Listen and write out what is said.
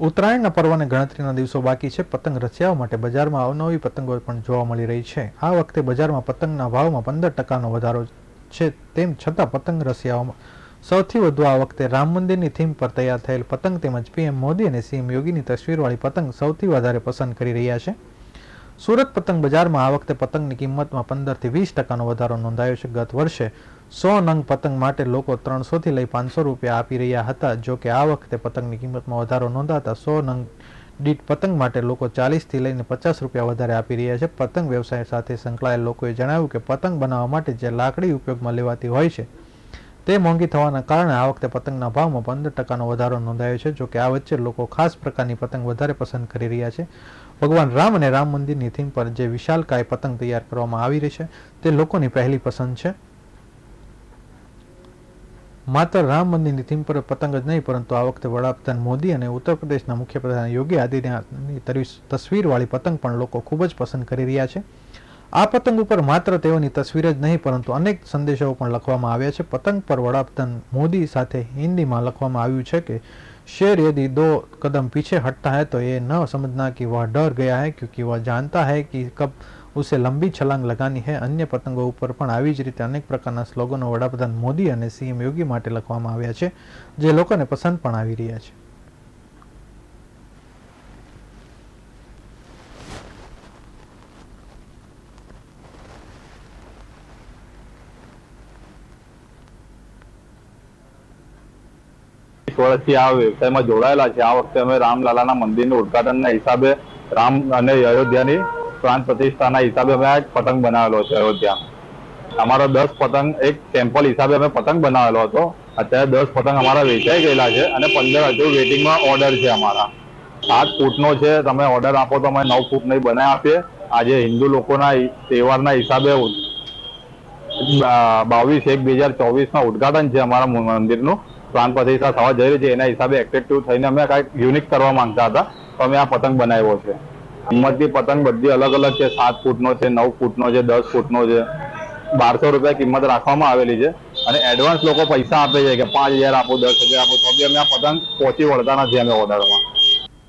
ઉત્તરાયણના પર્વને ગણતરીના દિવસો બાકી છે. પતંગ રસિયાઓ માટે બજારમાં અવનવી પતંગો પણ જોવા મળી રહી છે. આ વખતે બજારમાં પતંગના ભાવમાં પંદર ટકાનો વધારો છે. તેમ છતાં પતંગ રસિયાઓમાં સૌથી વધુ આ વખતે રામ મંદિરની થીમ પર તૈયાર થયેલ પતંગ તેમજ પીએમ મોદી અને સીએમ યોગીની તસવીરવાળી પતંગ સૌથી વધારે પસંદ કરી રહ્યા છે. સુરત પતંગ બજારમાં આ વખતે પતંગની કિંમતમાં પંદરથી વીસ ટકાનો વધારો નોંધાયો છે. ગત વર્ષે સો નંગ પતંગ માટે લોકો ત્રણસોથી લઈ પાંચસો રૂપિયા આપી રહ્યા હતા. જો કે આ વખતે પતંગની કિંમતમાં વધારો નોંધાતા સો નંગ દીઠ પતંગ માટે લોકો ચાલીસથી લઈને પચાસ રૂપિયા વધારે આપી રહ્યા છે. પતંગ વ્યવસાય સાથે સંકળાયેલ લોકોએ જણાવ્યું કે પતંગ બનાવવા માટે જે લાકડી ઉપયોગમાં લેવાતી હોય છે તે મોંઘી થવાના કારણે આ વખતે પતંગના ભાવમાં પંદર ટકાનો વધારો નોંધાયો છે. જો કે આ વચ્ચે લોકો ખાસ પ્રકારની પતંગ વધારે પસંદ કરી રહ્યા છે. ભગવાન રામ અને રામ મંદિરની થીમ પર જે વિશાલકાય પતંગ તૈયાર કરવામાં આવી રહી છે તે લોકોની પહેલી પસંદ છે. માત્ર રામ મંદિરની થીમ પર પતંગ જ નહીં પરંતુ આ વખતે વડાપ્રધાન મોદી અને ઉત્તર પ્રદેશના મુખ્યપ્રધાન યોગી આદિત્યનાથની તરવી- તસવીરવાળી પતંગ પણ લોકો ખૂબ જ પસંદ કરી રહ્યા છે આ પતંગ ઉપર માત્ર તેઓની તસવીર જ નહીં પરંતુ અનેક સંદેશાઓ પણ લખવામાં આવ્યા છે પતંગ પર વડાપ્રધાન મોદી સાથે હિન્દીમાં લખવામાં આવ્યું છે કે शेर यदि दो कदम पीछे हटता है तो ये न समझना कि वह डर गया है क्योंकि वह जानता है कि कब ઉસે લંબી છલાંગ લગાની હે. અન્ય પતંગો ઉપર પણ આવી જ રીતે અનેક પ્રકારના સ્લોગનો વડાપ્રધાન મોદી અને સીએમ યોગી માટે લખવામાં આવ્યા છે, જે લોકોને પસંદ પણ આવી રહ્યા છે. વર્ષથી આ વ્યવસાયમાં જોડાયેલા છે. આ વખતે અમે રામલાલાના મંદિરના ઉદઘાટનના હિસાબે રામ અને અયોધ્યાની પ્રાણ પ્રતિષ્ઠાના હિસાબે અમે આ પતંગ બનાવેલો છે અયોધ્યા. અમારો દસ પતંગ, એક સેમ્પલ હિસાબે અમે પતંગ બનાવેલો હતો. અત્યારે દસ પતંગ અમારા વેચાઈ ગયેલા છે અને પંદર હજુ વેટિંગમાં ઓર્ડર છે અમારા. આઠ ફૂટનો છે, તમે ઓર્ડર આપો તો અમે નવ ફૂટ નહીં બનાવી આપીએ. આજે હિન્દુ લોકોના તહેવારના હિસાબે બાવીસ એક બે હજાર ચોવીસમાં ઉદઘાટન છે અમારા મંદિરનું. પ્રાણ પ્રતિષ્ઠા થવા જઈ રહી છે, એના હિસાબે એક્ટિવ થઈને અમે કાંઈક યુનિક કરવા માંગતા હતા. તો અમે આ પતંગ બનાવ્યો છે. કિંમતની પતંગ બધી અલગ અલગ છે. સાત ફૂટનો છે, નવ ફૂટનો છે, દસ ફૂટનો છે. બારસો રૂપિયા કિંમત રાખવામાં આવેલી છે. અને એડવાન્સ લોકો પૈસા આપે છે કે પાંચ હજાર આપો, દસ હજાર આપો. તો બી અમે આ પતંગ પહોંચી વળતા નથી અમે ઓર્ડરમાં.